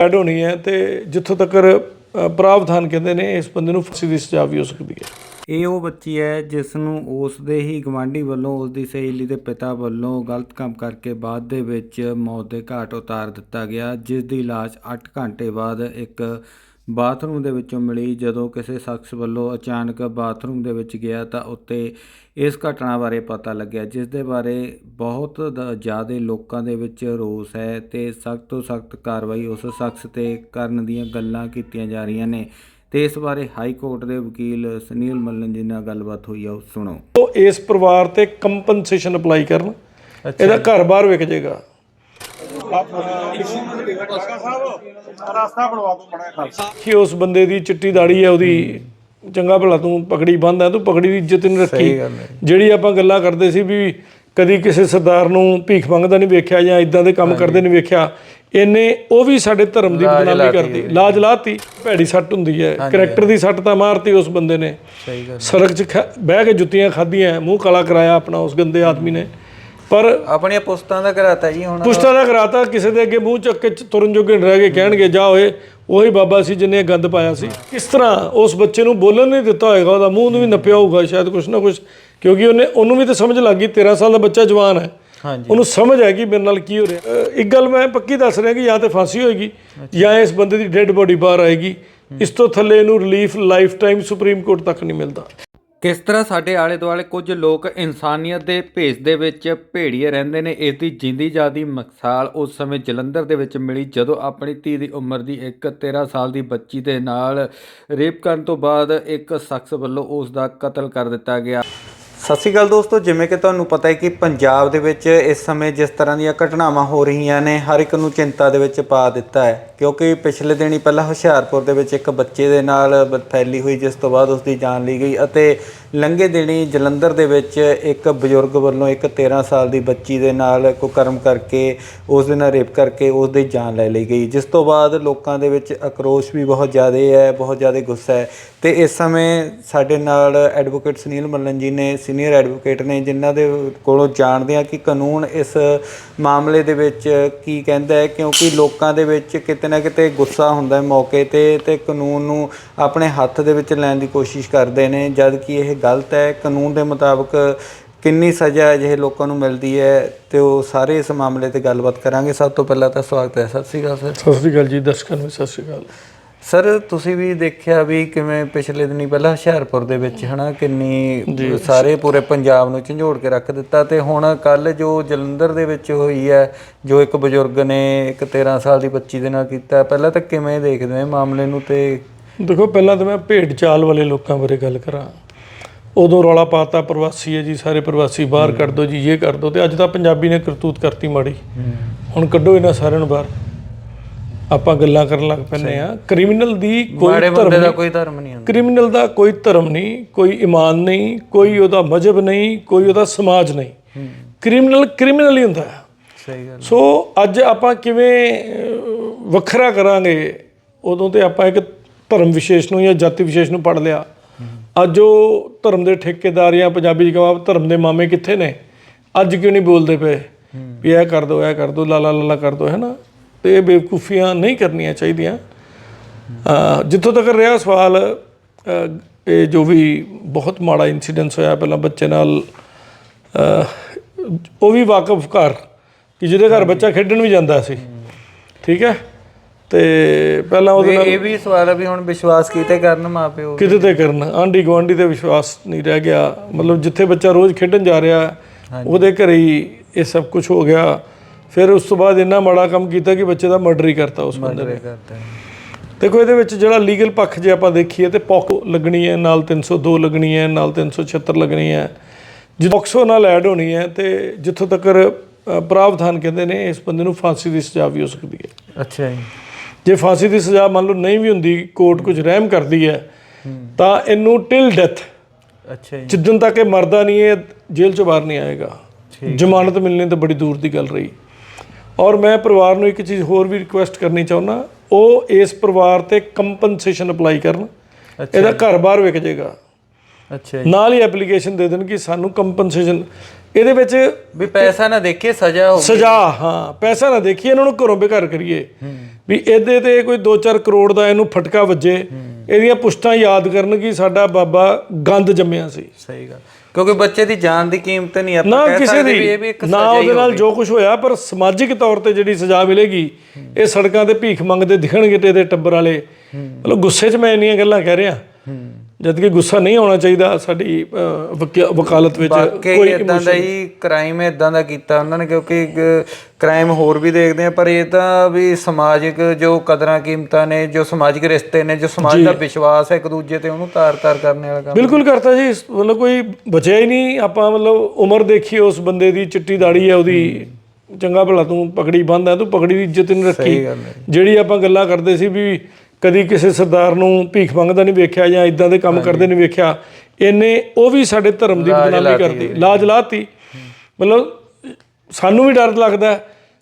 Add ਹੋਣੀ ਹੈ ਤੇ ਜਿੱਥੋਂ ਤੱਕ ਪ੍ਰਾਵਧਾਨ ਕਹਿੰਦੇ ਨੇ ਇਸ ਬੰਦੇ ਨੂੰ ਫਾਂਸੀ ਦੀ ਸਜ਼ਾ ਵੀ ਹੋ ਸਕਦੀ ਹੈ। ਇਹ ਉਹ ਬੱਚੀ ਹੈ ਜਿਸ ਨੂੰ ਉਸ ਦੇ ਹੀ ਗਵਾਂਢੀ ਵੱਲੋਂ ਉਸ ਦੀ ਸਹੇਲੀ ਦੇ ਪਿਤਾ ਵੱਲੋਂ ਗਲਤ ਕੰਮ ਕਰਕੇ ਬਾਅਦ ਦੇ ਵਿੱਚ ਮੌਤ ਦੇ ਘਾਟ ਉਤਾਰ ਦਿੱਤਾ ਗਿਆ ਜਿਸ ਦੀ ਲਾਸ਼ 8 ਘੰਟੇ ਬਾਅਦ ਇੱਕ ਬਾਥਰੂਮ ਦੇ ਵਿੱਚੋਂ ਮਿਲੀ। ਜਦੋਂ ਕਿਸੇ ਸ਼ਖਸ ਵੱਲੋਂ ਅਚਾਨਕ ਬਾਥਰੂਮ ਦੇ ਵਿੱਚ ਗਿਆ ਤਾਂ ਉੱਤੇ ਇਸ ਘਟਨਾ ਬਾਰੇ ਪਤਾ ਲੱਗਿਆ ਜਿਸ ਦੇ ਬਾਰੇ ਬਹੁਤ ਜ਼ਿਆਦਾ ਲੋਕਾਂ ਦੇ ਵਿੱਚ ਰੋਸ ਹੈ ਤੇ ਸਖਤ ਤੋਂ ਸਖਤ ਕਾਰਵਾਈ ਉਸ ਸ਼ਖਸ ਤੇ ਕਰਨ ਦੀਆਂ ਗੱਲਾਂ ਕੀਤੀਆਂ ਜਾ ਰਹੀਆਂ ਨੇ। ਤੇ ਇਸ ਬਾਰੇ ਹਾਈ ਕੋਰਟ ਦੇ ਵਕੀਲ ਸੁਨੀਲ ਮੱਲਨ ਜੀ ਨਾਲ ਗੱਲਬਾਤ ਹੋਈ ਆ ਉਹ ਸੁਣੋ। ਉਹ ਇਸ ਪਰਿਵਾਰ ਤੇ ਕੰਪਨਸੇਸ਼ਨ ਅਪਲਾਈ ਕਰਨ। ਇਹਦਾ ਘਰ-ਬਾਰ ਵਿਕ ਜਾਏਗਾ ਕਿ ਉਸ ਬੰਦੇ ਦੀ ਚਿੱਟੀ ਦਾੜੀ ਹੈ ਉਹਦੀ ਚੰਗਾ ਭਲਾ ਤੂੰ ਪਗੜੀ ਬੰਨਦਾ ਤੂੰ ਪਗੜੀ ਦੀ ਇੱਜ਼ਤ ਨਹੀਂ ਰੱਖੀ। ਜਿਹੜੀ ਆਪਾਂ ਗੱਲਾਂ ਕਰਦੇ ਸੀ ਵੀ ਕਦੀ ਕਿਸੇ ਸਰਦਾਰ ਨੂੰ ਭੀਖ ਮੰਗਦਾ ਨਹੀਂ ਵੇਖਿਆ ਜਾਂ ਇਦਾਂ ਦੇ ਕੰਮ ਕਰਦੇ ਨਹੀਂ ਵੇਖਿਆ ਇਹਨੇ ਉਹ ਵੀ ਸਾਡੇ ਧਰਮ ਦੀ ਬਦਨਾਮੀ ਕਰਦੀ ਲਾਜ ਲਾਤੀ। ਭੈੜੀ ਸੱਟ ਹੁੰਦੀ ਹੈ। ਕਰੈਕਟਰ ਦੀ ਸੱਟ ਤਾਂ ਮਾਰਤੀ ਉਸ ਬੰਦੇ ਨੇ। ਸਹੀ ਗੱਲ ਸੜਕ 'ਚ ਬਹਿ ਕੇ ਜੁੱਤੀਆਂ ਖਾਧੀਆਂ ਮੂੰਹ ਕਾਲਾ ਕਰਾਇਆ ਆਪਣਾ ਉਸ ਗੰਦੇ ਆਦਮੀ ਨੇ। ਪਰ ਆਪਣੀਆਂ ਪੁਸਤਾਂ ਦਾ ਕਰਾਤਾ ਜੀ ਹੁਣ। ਪੁਸ਼ਤਾ ਦਾ ਕਰਾਤਾ ਕਿਸੇ ਦੇ ਅੱਗੇ ਮੂੰਹ ਚੱਕ ਕੇ ਤੁਰਨ ਜੋਗੇ ਰਹਿ ਗਏ ਕਹਿਣਗੇ ਜਾ ਓਏ ਉਹੀ ਬਾਬਾ ਸੀ ਇਹ ਗੰਦ ਪਾਇਆ ਸੀ। ਕਿਸ ਤਰ੍ਹਾਂ ਉਸ ਬੱਚੇ ਨੂੰ ਬੋਲਣ ਨਹੀਂ ਦਿੱਤਾ ਹੋਏਗਾ ਉਹਦਾ ਮੂੰਹ ਨੂੰ ਵੀ ਨੱਪਿਆ ਹੋਊਗਾ ਸ਼ਾਇਦ ਕੁਛ ਨਾ ਕੁਛ ਕਿਉਂਕਿ ਉਹਨੇ ਉਹਨੂੰ ਵੀ ਤਾਂ ਸਮਝ ਲੱਗ ਗਈ 13 ਸਾਲ ਦਾ ਬੱਚਾ ਜਵਾਨ ਹੈ। ਹਾਂਜੀ। ਉਹਨੂੰ ਸਮਝ ਆਏਗੀ ਮੇਰੇ ਨਾਲ ਕੀ ਹੋ ਰਿਹਾ। ਇੱਕ ਗੱਲ ਮੈਂ ਪੱਕੀ ਦੱਸ ਰਿਹਾ ਕਿ ਜਾਂ ਤੇ ਫਾਂਸੀ ਹੋਏਗੀ ਜਾਂ ਇਸ ਬੰਦੇ ਦੀ ਡੈੱਡ ਬੋਡੀ ਬਾਹਰ ਆਏਗੀ। ਇਸ ਤੋਂ ਥੱਲੇ ਇਹਨੂੰ relief lifetime Supreme Court ਤੱਕ ਨਹੀਂ ਮਿਲਦਾ। ਕਿਸ ਤਰ੍ਹਾਂ ਸਾਡੇ ਆਲੇ ਦੁਆਲੇ ਕੁਝ ਲੋਕ ਇਨਸਾਨੀਅਤ ਦੇ ਭੇਸ ਦੇ ਵਿੱਚ ਭੇੜੀਏ ਰਹਿੰਦੇ ਨੇ, ਇਸ ਦੀ ਜਿੰਦੀ ਜਾਦੀ ਮਿਸਾਲ ਉਸ ਸਮੇਂ ਜਲੰਧਰ ਦੇ ਵਿੱਚ ਮਿਲੀ ਜਦੋਂ ਆਪਣੀ ਧੀ ਦੀ ਉਮਰ ਦੀ ਇੱਕ 13 ਸਾਲ ਦੀ ਬੱਚੀ ਦੇ ਨਾਲ ਰੇਪ ਕਰਨ ਤੋਂ ਬਾਅਦ ਇੱਕ ਸ਼ਖਸ ਵੱਲੋਂ ਉਸ ਦਾ ਕਤਲ ਕਰ ਦਿੱਤਾ ਗਿਆ। ਸਤਿ ਸ਼੍ਰੀ ਅਕਾਲ ਦੋਸਤੋ, ਜਿਵੇਂ ਕਿ ਤੁਹਾਨੂੰ ਪਤਾ ਹੈ ਕਿ ਪੰਜਾਬ ਦੇ ਵਿੱਚ ਇਸ ਸਮੇਂ ਜਿਸ ਤਰ੍ਹਾਂ ਦੀਆਂ ਘਟਨਾਵਾਂ ਹੋ ਰਹੀਆਂ ਨੇ, ਹਰ ਇੱਕ ਨੂੰ ਚਿੰਤਾ ਦੇ ਵਿੱਚ ਪਾ ਦਿੱਤਾ ਹੈ। ਕਿਉਂਕਿ ਪਿਛਲੇ ਦਿਨੀ ਪਹਿਲਾਂ ਹੁਸ਼ਿਆਰਪੁਰ ਦੇ ਵਿੱਚ ਇੱਕ ਬੱਚੇ ਦੇ ਨਾਲ ਬ- ਫੈਲੀ ਹੋਈ, ਜਿਸ ਤੋਂ ਬਾਅਦ ਉਸ ਦੀ ਜਾਨ ਲਈ ਗਈ ਅਤੇ ਲੰਘੇ ਦਿਨੀ ਜਲੰਧਰ ਦੇ ਵਿੱਚ ਇੱਕ ਬਜ਼ੁਰਗ ਵੱਲੋਂ ਇੱਕ 13 ਸਾਲ ਦੀ ਬੱਚੀ ਦੇ ਨਾਲ ਕੁਕਰਮ ਕਰਕੇ, ਉਸ ਦੇ ਨਾਲ ਰੇਪ ਕਰਕੇ ਉਸ ਦੀ ਜਾਨ ਲੈ ਲਈ ਗਈ। ਜਿਸ ਤੋਂ ਬਾਅਦ ਲੋਕਾਂ ਦੇ ਵਿੱਚ ਅਕਰੋਸ਼ ਵੀ ਬਹੁਤ ਜ਼ਿਆਦਾ ਹੈ, ਬਹੁਤ ਜ਼ਿਆਦਾ ਗੁੱਸਾ ਹੈ। ਤੇ ਇਸ ਸਮੇਂ ਸਾਡੇ ਨਾਲ ਐਡਵੋਕੇਟ ਸੁਨੀਲ ਮੱਲਨ ਜੀ ਨੇ ਸੀਨੀਅਰ ਐਡਵੋਕੇਟ ਨੇ ਜਿਨ੍ਹਾਂ ਦੇ ਕੋਲੋਂ ਜਾਣਦੇ ਆ ਕਿ ਕਾਨੂੰਨ ਇਸ ਮਾਮਲੇ ਦੇ ਵਿੱਚ ਕੀ ਕਹਿੰਦਾ ਹੈ, ਕਿਉਂਕਿ ਲੋਕਾਂ ਦੇ ਵਿੱਚ ਕਿਤੇ ਨਾ ਕਿਤੇ ਗੁੱਸਾ ਹੁੰਦਾ ਹੈ ਮੌਕੇ ਤੇ ਤੇ ਕਾਨੂੰਨ ਨੂੰ ਆਪਣੇ ਹੱਥ ਦੇ ਵਿੱਚ ਲੈਣ ਦੀ ਕੋਸ਼ਿਸ਼ ਕਰਦੇ ਨੇ ਜਦ ਕਿ ਇਹ ਗਲਤ ਹੈ। ਕਾਨੂੰਨ ਦੇ ਮੁਤਾਬਕ ਕਿੰਨੀ ਸਜ਼ਾ ਅਜਿਹੇ ਲੋਕਾਂ ਨੂੰ ਮਿਲਦੀ ਹੈ ਤੇ ਉਹ ਸਾਰੇ ਇਸ ਮਾਮਲੇ ਤੇ ਗੱਲਬਾਤ ਕਰਾਂਗੇ। ਸਭ ਤੋਂ ਪਹਿਲਾਂ ਤਾਂ ਸਵਾਗਤ ਹੈ। ਸਤਿ ਸ਼੍ਰੀ ਅਕਾਲ, ਸਰ। ਸਤਿ ਸ੍ਰੀ ਅਕਾਲ ਜੀ, ਦਰਸ਼ਕਾਂ ਨੂੰ ਸਤਿ ਸ੍ਰੀ ਅਕਾਲ। ਸਰ ਤੁਸੀਂ ਵੀ ਦੇਖਿਆ ਵੀ ਕਿਵੇਂ ਪਿਛਲੇ ਦਿਨੀ ਪਹਿਲਾਂ ਹੁਸ਼ਿਆਰਪੁਰ ਦੇ ਵਿੱਚ ਹਨਾ ਕਿੰਨੀ ਸਾਰੇ ਪੂਰੇ ਪੰਜਾਬ ਨੂੰ ਝੰਜੋੜ ਕੇ ਰੱਖ ਦਿੱਤਾ ਤੇ ਹੁਣ ਕੱਲ ਜੋ ਜਲੰਧਰ ਦੇ ਵਿੱਚ ਹੋਈ ਹੈ ਜੋ ਇੱਕ ਬਜ਼ੁਰਗ ਨੇ ਇੱਕ 13 ਸਾਲ ਦੀ ਬੱਚੀ ਦੇ ਨਾਲ ਕੀਤਾ ਪਹਿਲਾਂ ਤਾਂ ਕਿਵੇਂ ਦੇਖਦੇ ਹੋ ਮਾਮਲੇ ਨੂੰ ਤੇ? ਦੇਖੋ ਪਹਿਲਾਂ ਤਾਂ ਮੈਂ ਭੇਡ ਚਾਲ ਵਾਲੇ ਲੋਕਾਂ ਬਾਰੇ ਗੱਲ ਕਰਾਂ। ਉਦੋਂ ਰੌਲਾ ਪਾਤਾ ਪ੍ਰਵਾਸੀ ਹੈ ਜੀ ਸਾਰੇ ਪ੍ਰਵਾਸੀ ਬਾਹਰ ਕੱਢ ਦਿਓ ਜੀ ਇਹ ਕਰ ਦਿਓ ਤੇ ਅੱਜ ਤਾਂ ਪੰਜਾਬੀ ਨੇ ਕਰਤੂਤ ਕਰਤੀ ਮਾੜੀ। ਹੁਣ ਕੱਢੋ ਇਹਨਾਂ ਸਾਰਿਆਂ ਨੂੰ ਬਾਹਰ। ਆਪਾਂ ਗੱਲਾਂ ਕਰਨ ਲੱਗ ਪੈਨੇ ਆ ਕ੍ਰਿਮੀਨਲ ਦੀ ਕੋਈ ਬੰਦੇ ਦਾ ਕੋਈ ਧਰਮ ਨਹੀਂ ਹੁੰਦਾ। ਕ੍ਰਿਮੀਨਲ ਦਾ ਕੋਈ ਧਰਮ ਨਹੀਂ ਕੋਈ ਈਮਾਨ ਨਹੀਂ ਕੋਈ ਉਹਦਾ ਮਜਹਬ ਨਹੀਂ ਕੋਈ ਉਹਦਾ ਸਮਾਜ ਨਹੀਂ। ਕ੍ਰਿਮੀਨਲ ਕ੍ਰਿਮੀਨਲ ਹੀ ਹੁੰਦਾ। ਸਹੀ ਗੱਲ ਸੋ ਅੱਜ ਆਪਾਂ ਕਿਵੇਂ ਵੱਖਰਾ ਕਰਾਂਗੇ ਉਦੋਂ ਤੇ ਆਪਾਂ ਇੱਕ ਧਰਮ ਵਿਸ਼ੇਸ਼ ਨੂੰ ਜਾਂ ਜਾਤੀ ਵਿਸ਼ੇਸ਼ ਨੂੰ ਪੜ ਲਿਆ। ਅੱਜ ਉਹ ਧਰਮ ਦੇ ਠੇਕੇਦਾਰ ਜਾਂ ਪੰਜਾਬੀ ਕਹਾਂ ਧਰਮ ਦੇ ਮਾਮੇ ਕਿੱਥੇ ਨੇ? ਅੱਜ ਕਿਉਂ ਨਹੀਂ ਬੋਲਦੇ ਪਏ? ਵੀ ਇਹ ਕਰ ਦੋ ਇਹ ਕਰ ਦੋ ਲਾਲਾ ਲਾਲਾ ਕਰ ਦੋ ਹੈ ਨਾ? ਤੇ ਇਹ ਬੇਵਕੂਫੀਆਂ ਨਹੀਂ ਕਰਨੀਆਂ ਚਾਹੀਦੀਆਂ। ਜਿੱਥੋਂ ਤੱਕ ਰਿਹਾ ਸਵਾਲ ਇਹ ਜੋ ਵੀ ਬਹੁਤ ਮਾੜਾ ਇਨਸੀਡੈਂਸ ਹੋਇਆ ਪਹਿਲਾਂ ਬੱਚੇ ਨਾਲ ਉਹ ਵੀ ਵਾਕਫ ਘਰ ਕਿ ਜਿਹਦੇ ਘਰ ਬੱਚਾ ਖੇਡਣ ਵੀ ਜਾਂਦਾ ਸੀ। ਠੀਕ ਹੈ? ਤੇ ਪਹਿਲਾਂ ਉਹਦੇ ਨਾਲ ਇਹ ਵੀ ਸਵਾਲ ਹੈ ਵੀ ਹੁਣ ਵਿਸ਼ਵਾਸ ਕੀਤੇ ਕਰਨ ਮਾਪਿਓ ਕਿਤੇ ਤੇ ਕਰਨ। ਆਂਢੀ ਗੁਆਂਢੀ ਤੇ ਵਿਸ਼ਵਾਸ ਨਹੀਂ ਰਹਿ ਗਿਆ। ਮਤਲਬ ਜਿੱਥੇ ਬੱਚਾ ਰੋਜ਼ ਖੇਡਣ ਜਾ ਰਿਹਾ ਉਹਦੇ ਘਰੇ ਹੀ ਇਹ ਸਭ ਕੁਝ ਹੋ ਗਿਆ। ਫਿਰ ਉਸ ਤੋਂ ਬਾਅਦ ਇੰਨਾ ਮਾੜਾ ਕੰਮ ਕੀਤਾ ਕਿ ਬੱਚੇ ਦਾ ਮਰਡਰ ਹੀ ਕਰਤਾ ਉਸ ਬੰਦੇ ਨੇ। ਦੇਖੋ ਇਹਦੇ ਵਿੱਚ ਜਿਹੜਾ ਲੀਗਲ ਪੱਖ ਜੇ ਆਪਾਂ ਦੇਖੀਏ ਤੇ ਪੋਕੋ ਲੱਗਣੀ ਹੈ ਨਾਲ 302 ਲੱਗਣੀ ਹੈ ਨਾਲ 376 ਲੱਗਣੀ ਹੈ। ਜੇ ਪੋਕਸੋ ਨਾਲ ਐਡ ਹੋਣੀ ਹੈ ਤੇ ਜਿੱਥੋਂ ਤੱਕ ਪ੍ਰਾਵਧਾਨ ਕਹਿੰਦੇ ਨੇ ਇਸ ਬੰਦੇ ਨੂੰ ਫਾਂਸੀ ਦੀ ਸਜ਼ਾ ਵੀ ਹੋ ਸਕਦੀ ਹੈ। ਅੱਛਾ ਜੀ। ਜੇ ਫਾਂਸੀ ਦੀ ਸਜ਼ਾ ਮੰਨ ਲਓ ਨਹੀਂ ਵੀ ਹੁੰਦੀ ਕੋਰਟ ਕੁਝ ਰਹਿਮ ਕਰਦੀ ਹੈ ਤਾਂ ਇਹਨੂੰ ਟਿਲ ਡੈਥ ਅੱਛਾ ਜੀ। ਜਿੱਦਣ ਤੱਕ ਇਹ ਮਰਦਾ ਨਹੀਂ ਇਹ ਜੇਲ੍ਹ ਚੋਂ ਬਾਹਰ ਨਹੀਂ ਆਏਗਾ। ਜ਼ਮਾਨਤ ਮਿਲਣੀ ਤਾਂ ਬੜੀ ਦੂਰ ਦੀ ਗੱਲ ਰਹੀ। ਔਰ ਮੈਂ ਪਰਿਵਾਰ ਨੂੰ ਇੱਕ ਚੀਜ਼ ਹੋਰ ਵੀ ਰਿਕੁਐਸਟ ਕਰਨੀ ਚਾਹੁੰਦਾ ਉਹ ਇਸ ਪਰਿਵਾਰ ਤੇ ਕੰਪਨਸੇਸ਼ਨ ਅਪਲਾਈ ਕਰਨ। ਇਹਦਾ ਘਰ-ਬਾਰ ਵਿਕ ਜਾਏਗਾ। ਅੱਛਾ ਨਾਲ ਹੀ ਐਪਲੀਕੇਸ਼ਨ ਦੇ ਦੇਣ ਕਿ ਸਾਨੂੰ ਕੰਪਨਸੇਸ਼ਨ ਇਹਦੇ ਵਿੱਚ ਵੀ ਪੈਸਾ ਨਾ ਦੇਖੇ ਸਜ਼ਾ ਹੋ ਸਜ਼ਾ ਹਾਂ ਪੈਸਾ ਨਾ ਦੇਖੀਏ ਇਹਨਾਂ ਨੂੰ ਘਰੋਂ ਬੇਘਰ ਕਰੀਏ। ਵੀ ਇਹਦੇ ਤੇ ਕੋਈ 2-4 ਕਰੋੜ ਦਾ ਇਹਨੂੰ ਫਟਕਾ ਵੱਜੇ ਇਹਦੀਆਂ ਪੁਸ਼ਤਾਂ ਯਾਦ ਕਰਨ ਕਿ ਸਾਡਾ ਬਾਬਾ ਗੰਦ ਜੰਮਿਆ ਸੀ। ਸਹੀ ਗੱਲ। ਕਿਉਂਕਿ ਬੱਚੇ ਦੀ ਜਾਨ ਦੀ ਕੀਮਤ ਨਹੀਂ ਆਪਾਂ ਨਾ ਕਹਿ ਕਿਸੇ ਸਕਦੇ ਵੀ ਦੀ ਇਹ ਵੀ ਇੱਕ ਨਾ ਸਜ਼ਾ ਹੀ ਉਹਦੇ ਨਾਲ ਹੋਵੇ। ਜੋ ਕੁਝ ਹੋਇਆ ਪਰ ਸਮਾਜਿਕ ਤੌਰ ਤੇ ਜਿਹੜੀ ਸਜ਼ਾ ਮਿਲੇਗੀ ਇਹ ਸੜਕਾਂ ਤੇ ਭੀਖ ਮੰਗਦੇ ਦਿਖਣਗੇ ਤੇ ਇਹਦੇ ਟੱਬਰ ਵਾਲੇ। ਮਤਲਬ ਗੁੱਸੇ 'ਚ ਮੈਂ ਇੰਨੀਆਂ ਗੱਲਾਂ ਕਹਿ ਰਿਹਾ। ਜਦ ਕਿ ਗੁੱਸਾ ਨਹੀਂ ਆਉਣਾ ਚਾਹੀਦਾ ਸਾਡੀ ਵਕਾਲਤ ਵਿੱਚ ਵਾਕਈ ਇਦਾਂ ਦਾ ਹੀ ਕ੍ਰਾਈਮ ਇਦਾਂ ਦਾ ਕੀਤਾ ਉਹਨਾਂ ਨੇ ਕਿਉਂਕਿ ਕ੍ਰਾਈਮ ਹੋਰ ਵੀ ਦੇਖਦੇ ਆ ਪਰ ਇਹ ਤਾਂ ਵੀ ਸਮਾਜਿਕ ਜੋ ਕਦਰਾਂ ਕੀਮਤਾਂ ਨੇ ਜੋ ਸਮਾਜਿਕ ਰਿਸ਼ਤੇ ਨੇ ਜੋ ਸਮਾਜ ਦਾ ਵਿਸ਼ਵਾਸ ਹੈ ਇੱਕ ਦੂਜੇ ਤੇ ਉਹਨੂੰ ਤਾਰ-ਤਾਰ ਕਰਨ ਵਾਲਾ ਕੰਮ ਬਿਲਕੁਲ ਕਰਤਾ ਜੀ ਮਤਲਬ ਕੋਈ ਬਚਿਆ ਹੀ ਨਹੀਂ ਆਪਾਂ ਮਤਲਬ ਉਮਰ ਦੇਖੀ ਉਸ ਬੰਦੇ ਦੀ ਚਿੱਟੀ ਦਾੜੀ ਹੈ ਉਹਦੀ ਚੰਗਾ ਭਲਾ ਤੂੰ ਪਗੜੀ ਬੰਨਦਾ ਤੂੰ ਪਗੜੀ ਦੀ ਇੱਜ਼ਤ ਨਹੀਂ ਰੱਖੀ। ਜਿਹੜੀ ਆਪਾਂ ਗੱਲਾਂ ਕਰਦੇ ਸੀ ਵੀ ਕਦੀ ਕਿਸੇ ਸਰਦਾਰ ਨੂੰ ਭੀਖ ਮੰਗਦਾ ਨਹੀਂ ਵੇਖਿਆ ਜਾਂ ਇਦਾਂ ਦੇ ਕੰਮ ਕਰਦੇ ਨਹੀਂ ਵੇਖਿਆ ਇਹਨੇ ਉਹ ਵੀ ਸਾਡੇ ਧਰਮ ਦੀ ਬਦਨਾਮੀ ਕਰਦੀ ਲਾਜ ਲਾਤੀ। ਮਤਲਬ ਸਾਨੂੰ ਵੀ ਡਰ ਲੱਗਦਾ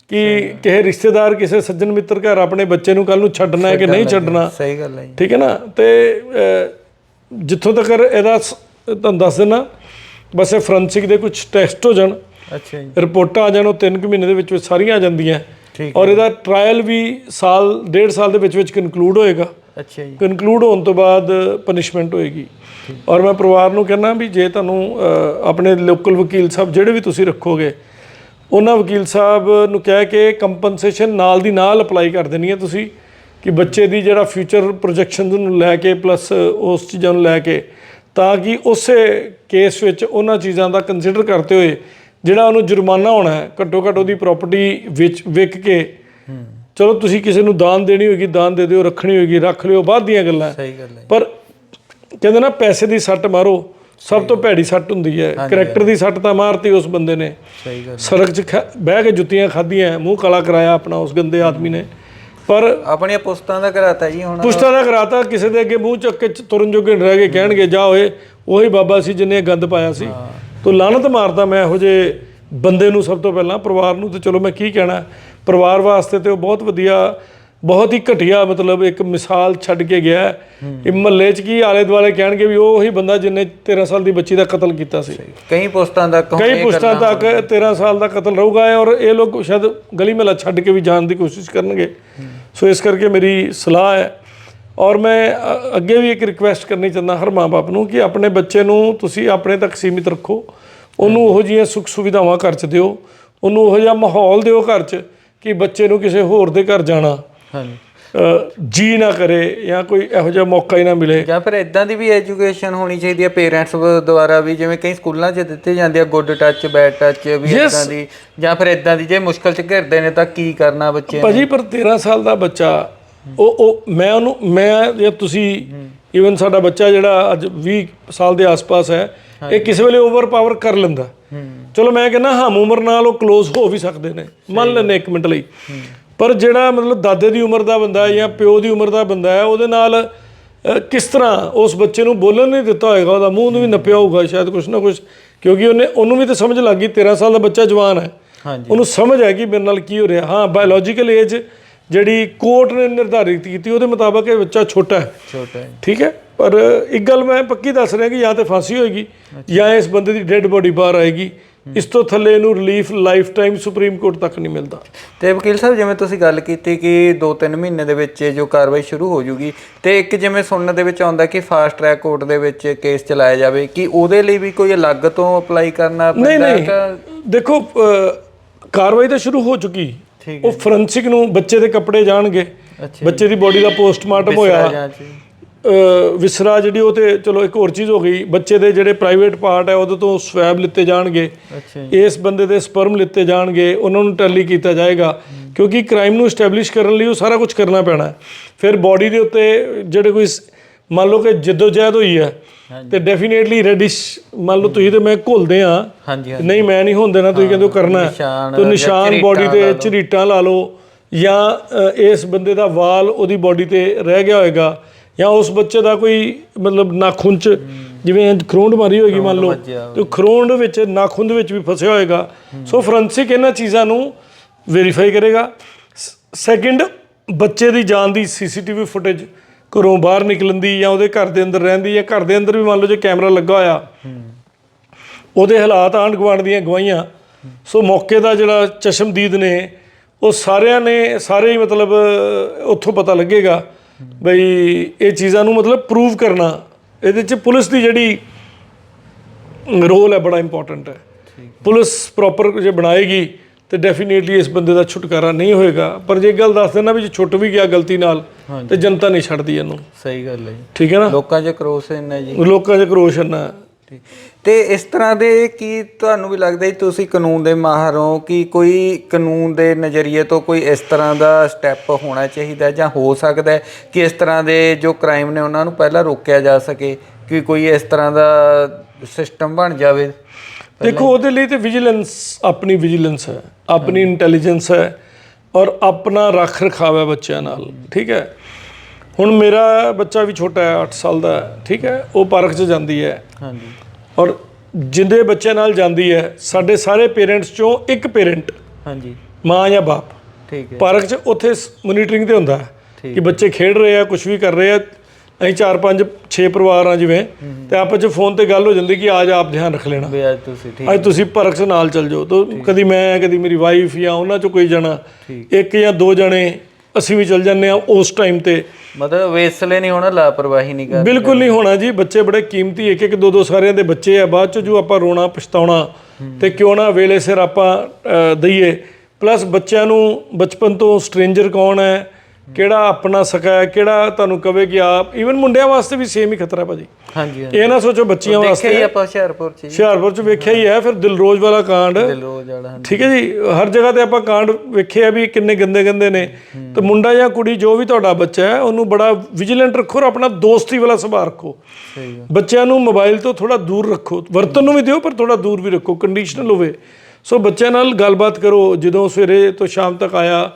ਕਿ ਕਿਸੇ ਰਿਸ਼ਤੇਦਾਰ ਕਿਸੇ ਸੱਜਣ ਮਿੱਤਰ ਘਰ ਆਪਣੇ ਬੱਚੇ ਨੂੰ ਕੱਲ ਨੂੰ ਛੱਡਣਾ ਹੈ ਕਿ ਨਹੀਂ ਛੱਡਣਾ। ਸਹੀ ਗੱਲ ਹੈ ਠੀਕ ਹੈ ਨਾ? ਤੇ ਜਿੱਥੋਂ ਤੱਕ ਇਹਦਾ ਤੁਹਾਨੂੰ ਦੱਸ ਦੇਣਾ ਬਸ ਇਹ ਫੋਰੈਂਸਿਕ ਦੇ ਕੁਝ ਟੈਸਟ ਹੋ ਜਾਣ। ਅੱਛਾ ਜੀ। ਰਿਪੋਰਟਾਂ ਆ ਜਾਣ ਉਹ 3 ਕੁ ਮਹੀਨੇ ਦੇ ਵਿੱਚ ਵਿੱਚ ਸਾਰੀਆਂ ਆ ਜਾਂਦੀਆਂ। ਠੀਕ ਔਰ ਇਹਦਾ ਟ੍ਰਾਇਲ ਵੀ ਸਾਲ ਡੇਢ ਸਾਲ ਦੇ ਵਿੱਚ ਵਿੱਚ ਕਨਕਲੂਡ ਹੋਏਗਾ। ਅੱਛਾ ਜੀ। ਕਨਕਲੂਡ ਹੋਣ ਤੋਂ ਬਾਅਦ ਪਨਿਸ਼ਮੈਂਟ ਹੋਏਗੀ। ਔਰ ਮੈਂ ਪਰਿਵਾਰ ਨੂੰ ਕਹਿੰਦਾ ਵੀ ਜੇ ਤੁਹਾਨੂੰ ਆਪਣੇ ਲੋਕਲ ਵਕੀਲ ਸਾਹਿਬ ਜਿਹੜੇ ਵੀ ਤੁਸੀਂ ਰੱਖੋਗੇ ਉਹਨਾਂ ਵਕੀਲ ਸਾਹਿਬ ਨੂੰ ਕਹਿ ਕੇ ਕੰਪਨਸੇਸ਼ਨ ਨਾਲ ਦੀ ਨਾਲ ਅਪਲਾਈ ਕਰ ਦੇਣੀ ਹੈ ਤੁਸੀਂ ਕਿ ਬੱਚੇ ਦੀ ਜਿਹੜਾ ਫਿਊਚਰ ਪ੍ਰੋਜੈਕਸ਼ਨਸ ਨੂੰ ਲੈ ਕੇ ਪਲੱਸ ਉਸ ਚੀਜ਼ਾਂ ਨੂੰ ਲੈ ਕੇ ਤਾਂ ਕਿ ਉਸੇ ਕੇਸ ਵਿੱਚ ਉਹਨਾਂ ਚੀਜ਼ਾਂ ਦਾ ਕੰਸੀਡਰ ਕਰਦੇ ਹੋਏ ਜਿਹੜਾ ਉਹਨੂੰ ਜੁਰਮਾਨਾ ਹੋਣਾ ਹੈ ਘੱਟੋ ਘੱਟ ਉਹਦੀ ਪ੍ਰਾਪਰਟੀ ਵਿੱਚ ਵਿਕ ਕੇ। ਚਲੋ ਤੁਸੀਂ ਕਿਸੇ ਨੂੰ ਦਾਨ ਦੇਣੀ ਹੋਏਗੀ ਦਾਨ ਦੇ ਦਿਓ ਰੱਖਣੀ ਹੋਏਗੀ ਰੱਖ ਲਿਓ ਬਾਅਦ ਦੀਆਂ ਗੱਲਾਂ। ਸਹੀ ਗੱਲ ਹੈ। ਪਰ ਕਹਿੰਦੇ ਨਾ ਪੈਸੇ ਦੀ ਸੱਟ ਮਾਰੋ। ਸਭ ਤੋਂ ਭੈੜੀ ਸੱਟ ਹੁੰਦੀ ਹੈ। ਕਰੈਕਟਰ ਦੀ ਸੱਟ ਤਾਂ ਮਾਰਤੀ ਉਸ ਬੰਦੇ ਨੇ। ਸਹੀ ਗੱਲ ਸੜਕ 'ਚ ਬਹਿ ਕੇ ਜੁੱਤੀਆਂ ਖਾਧੀਆਂ ਮੂੰਹ ਕਾਲਾ ਕਰਾਇਆ ਆਪਣਾ ਉਸ ਗੰਦੇ ਆਦਮੀ ਨੇ। ਪਰ ਆਪਣੀਆਂ ਪੁਸਤਾਂ ਦਾ ਕਰਾਤਾ ਜੀ ਹੁਣ। ਪੁਸ਼ਤਾ ਦਾ ਕਰਾਤਾ ਕਿਸੇ ਦੇ ਅੱਗੇ ਮੂੰਹ ਚੱਕ ਕੇ ਤੁਰਨ ਜੋਗੇ ਰਹਿ ਗਏ ਕਹਿਣਗੇ ਜਾ ਓਏ ਉਹੀ ਬਾਬਾ ਸੀ ਇਹ ਗੰਦ ਪਾਇਆ ਸੀ। ਤੋ ਲਾਨਤ ਮਾਰਦਾ ਮੈਂ ਇਹੋ ਜੇ ਬੰਦੇ ਨੂੰ ਸਭ ਤੋਂ ਪਹਿਲਾਂ ਪਰਿਵਾਰ ਨੂੰ ਤੇ ਚਲੋ ਮੈਂ ਕੀ ਕਹਿਣਾ ਪਰਿਵਾਰ ਵਾਸਤੇ ਤੇ ਉਹ ਬਹੁਤ ਵਧੀਆ ਬਹੁਤ ਹੀ ਘਟੀਆ ਮਤਲਬ ਇੱਕ ਮਿਸਾਲ ਛੱਡ ਕੇ ਗਿਆ। ਇਹ ਮਹੱਲੇ 'ਚ ਕੀ ਆਲੇ ਦੁਆਲੇ ਕਹਿਣਗੇ ਵੀ ਉਹ ਉਹੀ ਬੰਦਾ ਜਿਹਨੇ 13 ਸਾਲ ਦੀ ਬੱਚੀ ਦਾ ਕਤਲ ਕੀਤਾ ਸੀ। ਕਈ ਪੁਸਤਾਂ ਦਾ ਕਈ ਪੁਸ਼ਤਾਂ ਤੱਕ 13 ਸਾਲ ਦਾ ਕਤਲ ਰਹੂਗਾ ਔਰ ਇਹ ਲੋਕ ਸ਼ਾਇਦ ਗਲੀ ਮਹੱਲਾ ਛੱਡ ਕੇ ਵੀ ਜਾਣ ਦੀ ਕੋਸ਼ਿਸ਼ ਕਰਨਗੇ। ਸੋ ਇਸ ਕਰਕੇ ਮੇਰੀ ਸਲਾਹ ਹੈ ਔਰ ਮੈਂ ਅੱਗੇ ਵੀ ਇੱਕ ਰਿਕੁਐਸਟ ਕਰਨੀ ਚਾਹੁੰਦਾ ਹਰ ਮਾਂ-ਬਾਪ ਨੂੰ ਕਿ ਆਪਣੇ ਬੱਚੇ ਨੂੰ ਤੁਸੀਂ ਆਪਣੇ ਤੱਕ ਸੀਮਿਤ ਰੱਖੋ। ਉਹਨੂੰ ਉਹੋ ਜਿਹੀਆਂ ਸੁੱਖ ਸੁਵਿਧਾਵਾਂ ਘਰ 'ਚ ਦਿਓ। ਉਹਨੂੰ ਉਹੋ ਜਿਹਾ ਮਾਹੌਲ ਦਿਓ ਘਰ 'ਚ ਕਿ ਬੱਚੇ ਨੂੰ ਕਿਸੇ ਹੋਰ ਦੇ ਘਰ ਜਾਣਾ। ਹਾਂਜੀ। ਜੀ ਨਾ ਕਰੇ ਜਾਂ ਕੋਈ ਇਹੋ ਜਿਹਾ ਮੌਕਾ ਹੀ ਨਾ ਮਿਲੇ। ਜਾਂ ਫਿਰ ਇਦਾਂ ਦੀ ਵੀ ਐਜੂਕੇਸ਼ਨ ਹੋਣੀ ਚਾਹੀਦੀ ਹੈ ਪੇਰੈਂਟਸ ਦੁਆਰਾ ਵੀ ਜਿਵੇਂ ਕਈ ਸਕੂਲਾਂ 'ਚ ਦਿੱਤੇ ਜਾਂਦੇ ਆ ਗੁੱਡ ਟੱਚ ਬੈਡ ਟੱਚ ਵੀ ਇਦਾਂ ਦੀ ਜਾਂ ਫਿਰ ਇਦਾਂ ਦੀ ਜੇ ਮੁਸ਼ਕਲ 'ਚ ਘਿਰਦੇ ਨੇ ਤਾਂ ਕੀ ਕਰਨਾ ਬੱਚੇ ਨੇ? ਭਾਜੀ ਪਰ 13 ਸਾਲ ਦਾ ਬੱਚਾ ਉਹ ਉਹ ਮੈਂ ਉਹਨੂੰ ਮੈਂ ਜਾਂ ਤੁਸੀਂ ਇਵਨ ਸਾਡਾ ਬੱਚਾ ਜਿਹੜਾ ਅੱਜ 20 ਸਾਲ ਦੇ ਆਸ-ਪਾਸ ਹੈ ਇਹ ਕਿਸੇ ਵੇਲੇ ਓਵਰ ਪਾਵਰ ਕਰ ਲੈਂਦਾ। ਚਲੋ ਮੈਂ ਕਹਿੰਦਾ ਹਮ ਉਮਰ ਨਾਲ ਉਹ ক্লোਜ਼ ਹੋ ਵੀ ਸਕਦੇ ਨੇ। ਮੰਨ ਲੈਂਦੇ ਇੱਕ ਮਿੰਟ ਲਈ। ਪਰ ਜਿਹੜਾ ਮਤਲਬ ਦਾਦੇ ਦੀ ਉਮਰ ਦਾ ਬੰਦਾ ਹੈ ਜਾਂ ਪਿਓ ਦੀ ਉਮਰ ਦਾ ਬੰਦਾ ਹੈ ਉਹਦੇ ਨਾਲ ਕਿਸ ਤਰ੍ਹਾਂ ਉਸ ਬੱਚੇ ਨੂੰ ਬੋਲਣ ਨਹੀਂ ਦਿੱਤਾ ਹੋਏਗਾ ਉਹਦਾ ਮੂੰਹ ਨੂੰ ਵੀ ਨੱਪਿਆ ਹੋਊਗਾ ਸ਼ਾਇਦ ਕੁਛ ਨਾ ਕੁਛ ਕਿਉਂਕਿ ਉਹਨੇ ਉਹਨੂੰ ਵੀ ਤਾਂ ਸਮਝ ਲੱਗ ਗਈ 13 ਸਾਲ ਦਾ ਬੱਚਾ ਜਵਾਨ ਹੈ। ਹਾਂਜੀ। ਉਹਨੂੰ ਸਮਝ ਹੈ ਕਿ ਮੇਰੇ ਨਾਲ ਕੀ ਹੋ ਰਿਹਾ। ਹਾਂ ਬਾਇਓਲੋਜੀਕਲ ਏਜ ਜਿਹੜੀ ਕੋਰਟ ਨੇ ਨਿਰਧਾਰਿਤ ਕੀਤੀ ਉਹਦੇ ਮੁਤਾਬਕ ਇਹ ਬੱਚਾ ਛੋਟਾ ਹੈ। ਛੋਟਾ ਹੈ। ਠੀਕ ਹੈ? ਪਰ ਇੱਕ ਗੱਲ ਮੈਂ ਪੱਕੀ ਦੱਸ ਰਿਹਾ ਕਿ ਜਾਂ ਤੇ ਫਾਂਸੀ ਹੋਏਗੀ ਜਾਂ ਇਸ ਬੰਦੇ ਦੀ ਡੈੱਡ ਬੋਡੀ ਬਾਹਰ ਆਏਗੀ। ਇਸ ਤੋਂ ਥੱਲੇ ਇਹਨੂੰ relief lifetime Supreme Court ਤੱਕ ਨਹੀਂ ਮਿਲਦਾ। ਤੇ ਵਕੀਲ ਸਾਹਿਬ ਜਿਵੇਂ ਤੁਸੀਂ ਗੱਲ ਕੀਤੀ ਕਿ 2-3 ਮਹੀਨੇ ਦੇ ਵਿੱਚ ਜੋ ਕਾਰਵਾਈ ਸ਼ੁਰੂ ਹੋ ਜੂਗੀ ਤੇ ਇੱਕ ਜਿਵੇਂ ਸੁਣਨ ਦੇ ਵਿੱਚ ਆਉਂਦਾ ਕਿ ਫਾਸਟ ਟਰੈਕ ਕੋਰਟ ਦੇ ਵਿੱਚ ਕੇਸ ਚਲਾਇਆ ਜਾਵੇ ਕਿ ਉਹਦੇ ਲਈ ਵੀ ਕੋਈ ਅਲੱਗ ਤੋਂ ਅਪਲਾਈ ਕਰਨਾ ਪੈਂਦਾ ਕਿ- ਦੇਖੋ ਕਾਰਵਾਈ ਤਾਂ ਸ਼ੁਰੂ ਹੋ ਚੁੱਕੀ। ਉਹ ਫੋਰੈਂਸਿਕ ਨੂੰ ਬੱਚੇ ਦੇ ਕੱਪੜੇ ਜਾਣਗੇ। ਬੱਚੇ ਦੀ ਬੋਡੀ ਦਾ ਪੋਸਟਮਾਰਟਮ ਹੋਇਆ। ਵਿਸਰਾ ਜਿਹੜੀ ਉਹ ਤੇ ਚਲੋ ਇੱਕ ਹੋਰ ਚੀਜ਼ ਹੋ ਗਈ। ਬੱਚੇ ਦੇ ਜਿਹੜੇ ਪ੍ਰਾਈਵੇਟ ਪਾਰਟ ਹੈ ਉਹਦੇ ਤੋਂ ਸਵੈਬ ਲਿੱਤੇ ਜਾਣਗੇ। ਇਸ ਬੰਦੇ ਦੇ ਸਪਰਮ ਲਿੱਤੇ ਜਾਣਗੇ। ਉਹਨਾਂ ਨੂੰ ਟੈਲੀ ਕੀਤਾ ਜਾਏਗਾ। ਕਿਉਂਕਿ ਕ੍ਰਾਈਮ ਨੂੰ ਸਟੈਬਲਿਸ਼ ਕਰਨ ਲਈ ਉਹ ਸਾਰਾ ਕੁਝ ਕਰਨਾ ਪੈਣਾ। ਫਿਰ ਬਾਡੀ ਦੇ ਉੱਤੇ ਜਿਹੜੇ ਕੋਈ ਮੰਨ ਲਓ ਕਿ ਜਦੋਜਹਿਦ ਹੋਈ ਹੈ ਤੇ ਡੈਫੀਨੇਟਲੀ ਰੈਡਿਸ਼ ਮੰਨ ਲਓ ਤੁਸੀਂ ਤੇ ਮੈਂ ਘੁਲਦੇ ਆ ਹਾਂਜੀ ਹਾਂਜੀ। ਨਹੀਂ ਮੈਂ ਨਹੀਂ ਹੋਣ ਦੇਣਾ ਤੁਸੀਂ ਕਹਿੰਦੇ ਹੋ ਕਰਨਾ ਹੈ। ਤੋ ਨਿਸ਼ਾਨ ਬਾਡੀ ਤੇ ਝਰੀਟਾਂ ਲਾ ਲਓ ਜਾਂ ਇਸ ਬੰਦੇ ਦਾ ਵਾਲ ਉਹਦੀ ਬਾਡੀ ਤੇ ਰਹਿ ਗਿਆ ਹੋਏਗਾ ਜਾਂ ਉਸ ਬੱਚੇ ਦਾ ਕੋਈ ਮਤਲਬ ਨਾਖੂਨ ਚ ਜਿਵੇਂ ਖਰੋਂਡ ਮਾਰੀ ਹੋਏਗੀ ਮੰਨ ਲਓ। ਤੇ ਖਰੋਂਡ ਵਿੱਚ ਨਾਖੂਨ ਦੇ ਵਿੱਚ ਵੀ ਫਸਿਆ ਹੋਏਗਾ। ਸੋ ਫੋਰੈਂਸਿਕ ਇਹਨਾਂ ਚੀਜ਼ਾਂ ਨੂੰ ਵੈਰੀਫਾਈ ਕਰੇਗਾ। ਸੈਕਿੰਡ ਬੱਚੇ ਦੀ ਜਾਨ ਦੀ ਸੀਸੀਟੀਵੀ ਫੁਟੇਜ ਘਰੋਂ ਬਾਹਰ ਨਿਕਲਣ ਦੀ ਜਾਂ ਉਹਦੇ ਘਰ ਦੇ ਅੰਦਰ ਰਹਿਣ ਦੀ ਜਾਂ ਘਰ ਦੇ ਅੰਦਰ ਵੀ ਮੰਨ ਲਓ ਜੇ ਕੈਮਰਾ ਲੱਗਾ ਹੋਇਆ, ਉਹਦੇ ਹਾਲਾਤ ਆਂਢ ਗੁਆਂਢ ਦੀਆਂ ਗਵਾਹੀਆਂ। ਸੋ ਮੌਕੇ ਦਾ ਜਿਹੜਾ ਚਸ਼ਮਦੀਦ ਨੇ, ਉਹ ਸਾਰਿਆਂ ਨੇ ਸਾਰੇ ਹੀ ਮਤਲਬ ਉੱਥੋਂ ਪਤਾ ਲੱਗੇਗਾ ਬਈ ਇਹ ਚੀਜ਼ਾਂ ਨੂੰ ਮਤਲਬ ਪ੍ਰੂਵ ਕਰਨਾ। ਇਹਦੇ 'ਚ ਪੁਲਿਸ ਦੀ ਜਿਹੜੀ ਰੋਲ ਹੈ ਬੜਾ ਇੰਪੋਰਟੈਂਟ ਹੈ। ਪੁਲਿਸ ਪ੍ਰੋਪਰ ਜੇ ਬਣਾਏਗੀ ਤੇ ਡੈਫੀਨੇਟਲੀ ਇਸ ਬੰਦੇ ਦਾ ਛੁਟਕਾਰਾ ਨਹੀਂ ਹੋਏਗਾ। ਪਰ ਜੇ ਗੱਲ ਦੱਸ ਦੇਣਾ ਵੀ ਜੇ ਛੁੱਟ ਵੀ ਗਿਆ ਗਲਤੀ ਨਾਲ ਤੇ ਜਨਤਾ ਨਹੀਂ ਛੱਡਦੀ ਇਹਨੂੰ। ਸਹੀ ਗੱਲ ਹੈ ਜੀ। ਠੀਕ ਹੈ ਨਾ? ਲੋਕਾਂ 'ਚ ਕਰੋਸ ਇੰਨਾ ਜੀ। ਲੋਕਾਂ 'ਚ ਕਰੋਸ਼ ਇੰਨਾ। ਤੇ ਇਸ ਤਰ੍ਹਾਂ ਦੇ ਕੀ ਤੁਹਾਨੂੰ ਵੀ ਲੱਗਦਾ ਜੀ ਤੁਸੀਂ ਕਾਨੂੰਨ ਦੇ ਮਾਹਰ ਹੋ ਕਿ ਕੋਈ ਕਾਨੂੰਨ ਦੇ ਨਜ਼ਰੀਏ ਤੋਂ ਕੋਈ ਇਸ ਤਰ੍ਹਾਂ ਦਾ ਸਟੈਪ ਹੋਣਾ ਚਾਹੀਦਾ ਜਾਂ ਹੋ ਸਕਦਾ ਹੈ ਕਿ ਇਸ ਤਰ੍ਹਾਂ ਦੇ ਜੋ ਕ੍ਰਾਈਮ ਨੇ ਉਹਨਾਂ ਨੂੰ ਪਹਿਲਾਂ ਰੋਕਿਆ ਜਾ ਸਕੇ ਕਿ ਕੋਈ ਇਸ ਤਰ੍ਹਾਂ ਦਾ ਸਿਸਟਮ ਬਣ ਜਾਵੇ? ਦੇਖੋ ਉਹਦੇ ਲਈ ਤੇ ਵਿਜੀਲੈਂਸ ਆਪਣੀ ਵਿਜੀਲੈਂਸ ਹੈ ਆਪਣੀ ਇੰਟੈਲੀਜੈਂਸ ਹੈ ਔਰ ਆਪਣਾ ਰੱਖ ਰਖਾਵ ਹੈ ਬੱਚਿਆਂ ਨਾਲ ਠੀਕ ਹੈ? ਹੁਣ ਮੇਰਾ ਬੱਚਾ ਵੀ ਛੋਟਾ ਹੈ 8 ਸਾਲ ਦਾ ਠੀਕ ਹੈ? ਉਹ ਪਾਰਕ 'ਚ ਜਾਂਦੀ ਹੈ। ਹਾਂਜੀ। ਔਰ ਜਿੰਦੇ ਬੱਚਿਆਂ ਨਾਲ ਜਾਂਦੀ ਹੈ ਸਾਡੇ ਸਾਰੇ ਪੇਰੈਂਟਸ ਚੋਂ ਇੱਕ ਪੇਰੈਂਟ ਹਾਂਜੀ। ਮਾਂ ਜਾਂ ਬਾਪ। ਠੀਕ ਹੈ। ਪਾਰਕ 'ਚ ਉੱਥੇ ਮੋਨੀਟਰਿੰਗ ਤੇ ਹੁੰਦਾ ਹੈ ਕਿ ਬੱਚੇ ਖੇਡ ਰਹੇ ਆ ਕੁਝ ਵੀ ਕਰ ਰਹੇ ਆ ਅਸੀਂ 4 5 6 ਪਰਿਵਾਰ ਆ ਜਿਵੇਂ ਤੇ ਆਪਸ 'ਚ ਫੋਨ ਤੇ ਗੱਲ ਹੋ ਜਾਂਦੀ ਕਿ ਆਜ ਆਪ ਧਿਆਨ ਰੱਖ ਲੈਣਾ। ਵੀ ਅੱਜ ਤੁਸੀਂ ਠੀਕ ਅੱਜ ਤੁਸੀਂ ਪਾਰਕ 'ਚ ਨਾਲ ਚੱਲ ਜਾਓ। ਤਾਂ ਕਦੀ ਮੈਂ ਕਦੀ ਮੇਰੀ ਵਾਈਫ ਜਾਂ ਉਹਨਾਂ 'ਚੋਂ ਕੋਈ ਜਣਾ ਇੱਕ ਜਾਂ ਦੋ ਜਣੇ ਅਸੀਂ ਵੀ ਚੱਲ ਜਾਂਦੇ ਆ ਉਸ ਟਾਈਮ ਤੇ। ਮਤਲਬ ਵੇਸਲੇ ਨਹੀਂ ਹੋਣਾ ਲਾਪਰਵਾਹੀ ਨਹੀਂ ਕਰ ਬਿਲਕੁਲ ਨਹੀਂ ਹੋਣਾ ਜੀ ਬੱਚੇ ਬੜੇ ਕੀਮਤੀ ਇੱਕ ਇੱਕ ਦੋ ਦੋ ਸਾਰਿਆਂ ਦੇ ਬੱਚੇ ਆ ਬਾਅਦ 'ਚ ਜੋ ਆਪਾਂ ਰੋਣਾ ਪਛਤਾਉਣਾ ਤੇ ਕਿਉਂ ਨਾ ਵੇਲੇ ਸਿਰ ਆਪਾਂ ਦਈਏ। ਪਲੱਸ ਬੱਚਿਆਂ ਨੂੰ ਬਚਪਨ ਤੋਂ ਸਟ੍ਰੇਂਜਰ ਕੌਣ ਹੈ? ਕਿਹੜਾ ਆਪਣਾ ਸਕਾ ਹੈ ਕਿਹੜਾ ਤੁਹਾਨੂੰ ਕਵੇ ਕਿ ਆਪ ਈਵਨ ਮੁੰਡਿਆਂ ਵਾਸਤੇ ਵੀ ਸੇਮ ਹੀ ਖਤਰਾ ਭਾਜੀ। ਹਾਂਜੀ ਇਹ ਨਾ ਸੋਚੋ ਬੱਚੀਆਂ ਵਾਸਤੇ ਦੇਖਿਆ ਹੀ ਆਪਾਂ ਹੁਸ਼ਿਆਰਪੁਰ ਚ ਹੁਸ਼ਿਆਰਪੁਰ 'ਚ ਵੇਖਿਆ ਹੀ ਹੈ ਫਿਰ ਦਿਲਰੋਜ਼ ਵਾਲਾ ਕਾਂਡ। ਰੋਜ਼ ਵਾਲਾ ਠੀਕ ਹੈ ਜੀ ਹਰ ਜਗ੍ਹਾ ਤੇ ਆਪਾਂ ਕਾਂਡ ਵੇਖੇ ਆ ਵੀ ਕਿੰਨੇ ਗੰਦੇ ਗੰਦੇ ਨੇ। ਤੇ ਮੁੰਡਾ ਜਾਂ ਕੁੜੀ ਜੋ ਵੀ ਤੁਹਾਡਾ ਬੱਚਾ ਹੈ ਉਹਨੂੰ ਬੜਾ ਵਿਜੀਲੈਂਟ ਰੱਖੋ ਔਰ ਆਪਣਾ ਦੋਸਤੀ ਵਾਲਾ ਸੁਭਾਅ ਰੱਖੋ। ਬੱਚਿਆਂ ਨੂੰ ਮੋਬਾਈਲ ਤੋਂ ਥੋੜਾ ਦੂਰ ਰੱਖੋ। ਵਰਤਨ ਨੂੰ ਵੀ ਦਿਓ ਪਰ ਥੋੜਾ ਦੂਰ ਵੀ ਰੱਖੋ। ਕੰਡੀਸ਼ਨਲ ਹੋਵੇ। ਸੋ ਬੱਚਿਆਂ ਨਾਲ ਗੱਲਬਾਤ ਕਰੋ। ਜਦੋਂ ਸਵੇਰੇ ਤੋਂ ਸ਼ਾਮ ਤੱਕ ਆਇਆ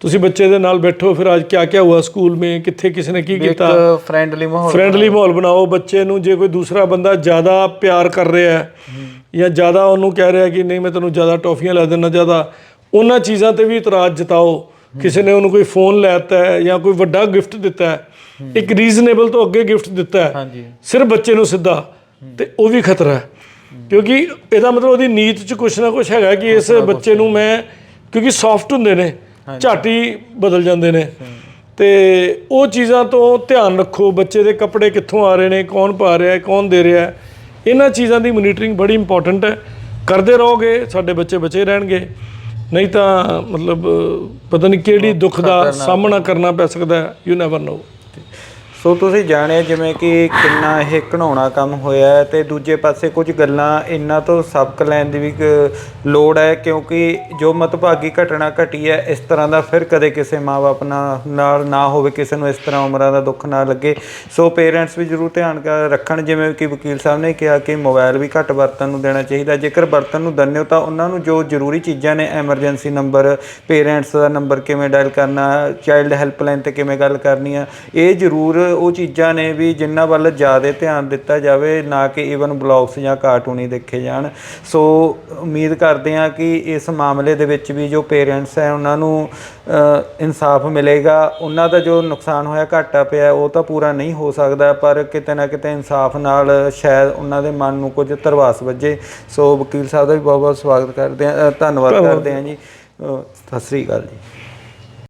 ਤੁਸੀਂ ਬੱਚੇ ਦੇ ਨਾਲ ਬੈਠੋ ਫਿਰ ਅੱਜ ਕਿਆ ਕਿਆ ਹੁਆ ਸਕੂਲ ਮੇ? ਕਿੱਥੇ ਕਿਸ ਨੇ ਕੀ ਕੀਤਾ? ਇੱਕ ਫ੍ਰੈਂਡਲੀ ਮਾਹੌਲ ਫ੍ਰੈਂਡਲੀ ਮਾਹੌਲ ਬਣਾਓ। ਬੱਚੇ ਨੂੰ ਜੇ ਕੋਈ ਦੂਸਰਾ ਬੰਦਾ ਜ਼ਿਆਦਾ ਪਿਆਰ ਕਰ ਰਿਹਾ ਹੈ ਜਾਂ ਜ਼ਿਆਦਾ ਉਹਨੂੰ ਕਹਿ ਰਿਹਾ ਕਿ ਨਹੀਂ ਮੈਂ ਤੈਨੂੰ ਜ਼ਿਆਦਾ ਟੌਫੀਆਂ ਲੈ ਦਿੰਦਾ ਜ਼ਿਆਦਾ ਉਹਨਾਂ ਚੀਜ਼ਾਂ ਤੇ ਵੀ ਇਤਰਾਜ਼ ਜਤਾਓ। ਕਿਸੇ ਨੇ ਉਹਨੂੰ ਕੋਈ ਫੋਨ ਲੈਤਾ ਹੈ ਜਾਂ ਕੋਈ ਵੱਡਾ ਗਿਫਟ ਦਿੱਤਾ ਹੈ ਇੱਕ ਰੀਜ਼ਨੇਬਲ ਤੋਂ ਅੱਗੇ ਗਿਫਟ ਦਿੱਤਾ ਹੈ ਹਾਂਜੀ। ਸਿਰਫ ਬੱਚੇ ਨੂੰ ਸਿੱਧਾ ਤੇ ਉਹ ਵੀ ਖਤਰਾ ਹੈ। ਕਿਉਂਕਿ ਇਹਦਾ ਮਤਲਬ ਉਹਦੀ ਨੀਤ 'ਚ ਕੁਛ ਨਾ ਕੁਛ ਹੈਗਾ ਕਿ ਇਸ ਬੱਚੇ ਨੂੰ ਮੈਂ ਕਿਉਂਕਿ ਸੌਫਟ ਹੁੰਦੇ ਨੇ। ਝਾਟੀ ਬਦਲ ਜਾਂਦੇ ਨੇ। ਤੇ ਉਹ ਚੀਜ਼ਾਂ ਤੋਂ ਧਿਆਨ ਰੱਖੋ ਬੱਚੇ ਦੇ ਕੱਪੜੇ ਕਿੱਥੋਂ ਆ ਰਹੇ ਨੇ ਕੌਣ ਪਾ ਰਿਹਾ ਹੈ ਕੌਣ ਦੇ ਰਿਹਾ ਹੈ। ਇਹਨਾਂ ਚੀਜ਼ਾਂ ਦੀ ਮੋਨੀਟਰਿੰਗ ਬੜੀ ਇੰਪੋਰਟੈਂਟ ਹੈ। ਕਰਦੇ ਰਹੋਗੇ ਸਾਡੇ ਬੱਚੇ ਬਚੇ ਰਹਿਣਗੇ। ਨਹੀਂ ਤਾਂ ਮਤਲਬ ਪਤਾ ਨਹੀਂ ਕਿਹੜੀ ਦੁੱਖ ਦਾ ਸਾਹਮਣਾ ਕਰਨਾ ਪੈ ਸਕਦਾ ਯੂ ਨੈਵਰ ਨੋ ਸੋ ਤੁਸੀਂ ਜਾਣਿਆ ਜਿਵੇਂ ਕਿ ਕਿੰਨਾ ਇਹ ਘਣਾਉਣਾ ਕੰਮ ਹੋਇਆ ਹੈ ਤੇ ਦੂਜੇ ਪਾਸੇ ਕੁਝ ਗੱਲਾਂ ਇਹਨਾਂ ਤੋਂ ਸਬਕ ਲੈਣ ਦੀ ਵੀ ਇੱਕ ਲੋੜ ਹੈ, ਕਿਉਂਕਿ ਜੋ ਮਤਭਾਗੀ ਘਟਨਾ ਘਟੀ ਹੈ, ਇਸ ਤਰ੍ਹਾਂ ਦਾ ਫਿਰ ਕਦੇ ਕਿਸੇ ਮਾਪੇ ਨਾਲ ਨਾ ਹੋਵੇ, ਕਿਸੇ ਨੂੰ ਇਸ ਤਰ੍ਹਾਂ ਉਮਰਾਂ ਦਾ ਦੁੱਖ ਨਾ ਲੱਗੇ। ਸੋ ਪੇਰੈਂਟਸ ਵੀ ਜ਼ਰੂਰ ਧਿਆਨ ਰੱਖਣ, ਜਿਵੇਂ ਕਿ ਵਕੀਲ ਸਾਹਿਬ ਨੇ ਕਿਹਾ ਕਿ ਮੋਬਾਈਲ ਵੀ ਘੱਟ ਵਰਤਣ ਨੂੰ ਦੇਣਾ ਚਾਹੀਦਾ। ਜੇਕਰ ਵਰਤਣ ਨੂੰ ਦਿੰਦੇ ਹੋ ਤਾਂ ਉਹਨਾਂ ਨੂੰ ਜੋ ਜ਼ਰੂਰੀ ਚੀਜ਼ਾਂ ਨੇ, ਐਮਰਜੈਂਸੀ ਨੰਬਰ, ਪੇਰੈਂਟਸ ਦਾ ਨੰਬਰ ਕਿਵੇਂ ਡਾਇਲ ਕਰਨਾ, ਚਾਈਲਡ ਹੈਲਪਲਾਈਨ ਤੇ ਕਿਵੇਂ ਗੱਲ ਕਰਨੀ ਆ, ਇਹ ਜ਼ਰੂਰ ਉਹ ਚੀਜ਼ਾਂ ਨੇ ਵੀ ਜਿਨ੍ਹਾਂ ਵੱਲ ਜ਼ਿਆਦਾ ਧਿਆਨ ਦਿੱਤਾ ਜਾਵੇ ਨਾ ਕਿ ਈਵਨ ਬਲੌਗਸ ਜਾਂ ਕਾਰਟੂਨ ਹੀ ਦੇਖੇ ਜਾਣ। ਸੋ ਉਮੀਦ ਕਰਦੇ ਹਾਂ ਕਿ ਇਸ ਮਾਮਲੇ ਦੇ ਵਿੱਚ ਵੀ ਜੋ ਪੇਰੈਂਟਸ ਹੈ ਉਹਨਾਂ ਨੂੰ ਇਨਸਾਫ ਮਿਲੇਗਾ। ਉਹਨਾਂ ਦਾ ਜੋ ਨੁਕਸਾਨ ਹੋਇਆ ਘਾਟਾ ਪਿਆ ਉਹ ਤਾਂ ਪੂਰਾ ਨਹੀਂ ਹੋ ਸਕਦਾ ਪਰ ਕਿਤੇ ਨਾ ਕਿਤੇ ਇਨਸਾਫ ਨਾਲ ਸ਼ਾਇਦ ਉਹਨਾਂ ਦੇ ਮਨ ਨੂੰ ਕੁਝ ਧਰਵਾਸ ਵੱਜੇ। ਸੋ ਵਕੀਲ ਸਾਹਿਬ ਦਾ ਵੀ ਬਹੁਤ ਬਹੁਤ ਸਵਾਗਤ ਕਰਦੇ ਹਾਂ। ਧੰਨਵਾਦ ਕਰਦੇ ਹਾਂ ਜੀ। ਸਤਿ ਸ੍ਰੀ ਅਕਾਲ ਜੀ।